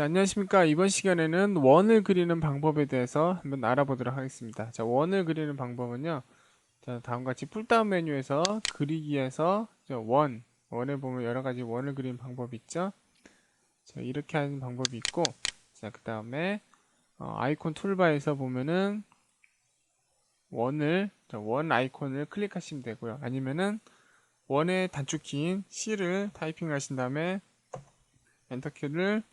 자, 안녕하십니까. 이번 시간에는 원을 그리는 방법에 대해서 한번 알아보도록 하겠습니다. 자, 원을 그리는 방법은요. 자, 다음과 같이 풀다운 메뉴에서 그리기에서 자, 원, 원에 보면 여러 가지 원을 그리는 방법이 있죠. 자, 이렇게 하는 방법이 있고, 자, 그 다음에 어, 아이콘 툴바에서 보면은 원을, 자, 원 아이콘을 클릭하시면 되고요. 아니면은 원의 단축키인 C를 타이핑 하신 다음에 엔터키를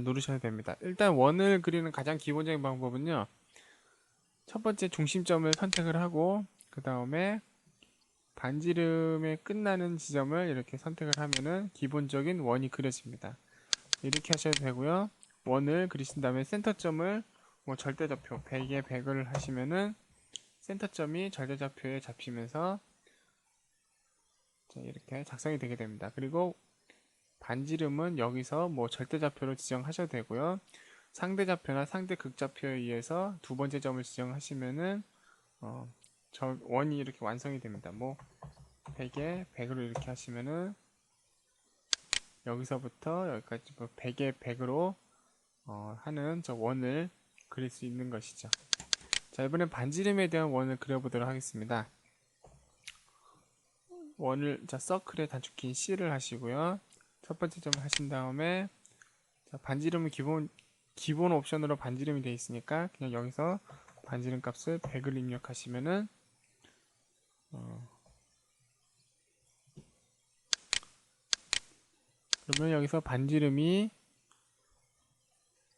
누르셔야 됩니다. 일단 원을 그리는 가장 기본적인 방법은요. 첫 번째 중심점을 선택을 하고 그 다음에 반지름에 끝나는 지점을 이렇게 선택을 하면은 기본적인 원이 그려집니다. 이렇게 하셔도 되고요. 원을 그리신 다음에 센터점을 뭐 절대좌표 100에 100을 하시면은 센터점이 절대좌표에 잡히면서 이렇게 작성이 되게 됩니다. 그리고 반지름은 여기서 뭐 절대좌표로 지정하셔도 되고요. 상대좌표나 상대 극좌표에 의해서 두 번째 점을 지정하시면은 어, 저 원이 이렇게 완성이 됩니다. 뭐 100에 100으로 이렇게 하시면은 여기서부터 여기까지 뭐 100에 100으로 어, 하는 저 원을 그릴 수 있는 것이죠. 자 이번엔 반지름에 대한 원을 그려보도록 하겠습니다. 원을 자 서클에 단축키 C를 하시고요. 첫 번째 점을 하신 다음에 자, 반지름은 기본 기본 옵션으로 반지름이 되어 있으니까 그냥 여기서 반지름 값을 100을 입력하시면은 어, 그러면 여기서 반지름이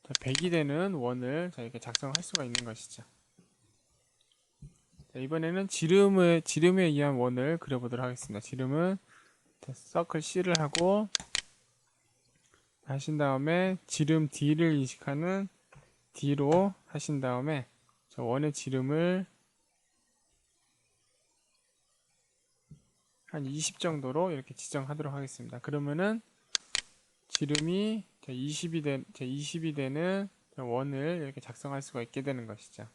100이 되는 원을 자, 이렇게 작성할 수가 있는 것이죠. 자, 이번에는 지름을 지름에 의한 원을 그려보도록 하겠습니다. 지름은 서클 C를 하고 하신 다음에 지름 D를 인식하는 D로 하신 다음에 저 원의 지름을 한 20 정도로 이렇게 지정하도록 하겠습니다. 그러면은 지름이 20이 된, 20이 되는 원을 이렇게 작성할 수가 있게 되는 것이죠.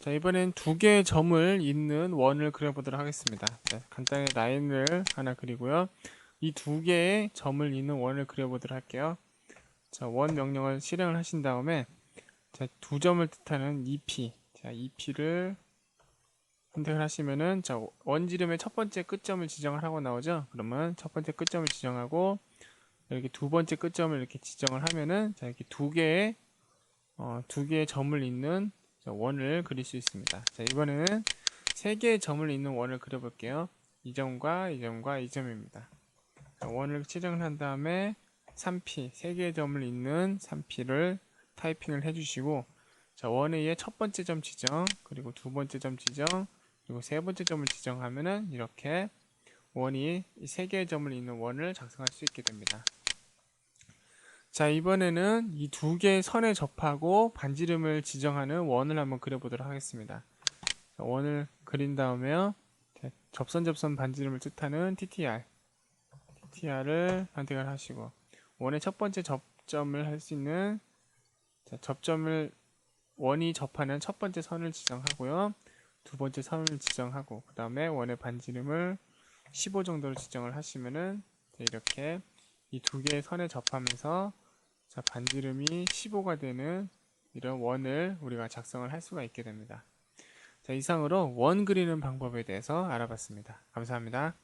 자, 이번엔 두 개의 점을 잇는 원을 그려보도록 하겠습니다. 자, 간단히 라인을 하나 그리고요. 이 두 개의 점을 잇는 원을 그려보도록 할게요. 자, 원 명령을 실행을 하신 다음에 자, 두 점을 뜻하는 EP, 자, EP를 선택을 하시면은 자, 원지름의 첫 번째 끝점을 지정을 하고 나오죠. 그러면 첫 번째 끝점을 지정하고 이렇게 두 번째 끝점을 이렇게 지정을 하면은 자, 이렇게 두 개의 어, 두 개의 점을 잇는 원을 그릴 수 있습니다. 자, 이번에는 세 개의 점을 잇는 원을 그려볼게요. 이 점과 이 점과 이 점입니다. 자, 원을 지정을 한 다음에 3P, 세 개의 점을 잇는 3P를 타이핑을 해주시고 자, 원의 첫 번째 점 지정, 그리고 두 번째 점 지정, 그리고 세 번째 점을 지정하면은 이렇게 원이 세 개의 점을 잇는 원을 작성할 수 있게 됩니다. 자 이번에는 이 두 개의 선에 접하고 반지름을 지정하는 원을 한번 그려보도록 하겠습니다. 자, 원을 그린 다음에요. 자, 접선 접선 반지름을 뜻하는 TTR TTR을 선택을 하시고 원의 첫 번째 접점을 할 수 있는 자, 접점을 원이 접하는 첫 번째 선을 지정하고요. 두 번째 선을 지정하고 그 다음에 원의 반지름을 15 정도로 지정을 하시면은 이렇게 이 두 개의 선에 접하면서 자, 반지름이 15가 되는 이런 원을 우리가 작성을 할 수가 있게 됩니다. 자, 이상으로 원 그리는 방법에 대해서 알아봤습니다. 감사합니다.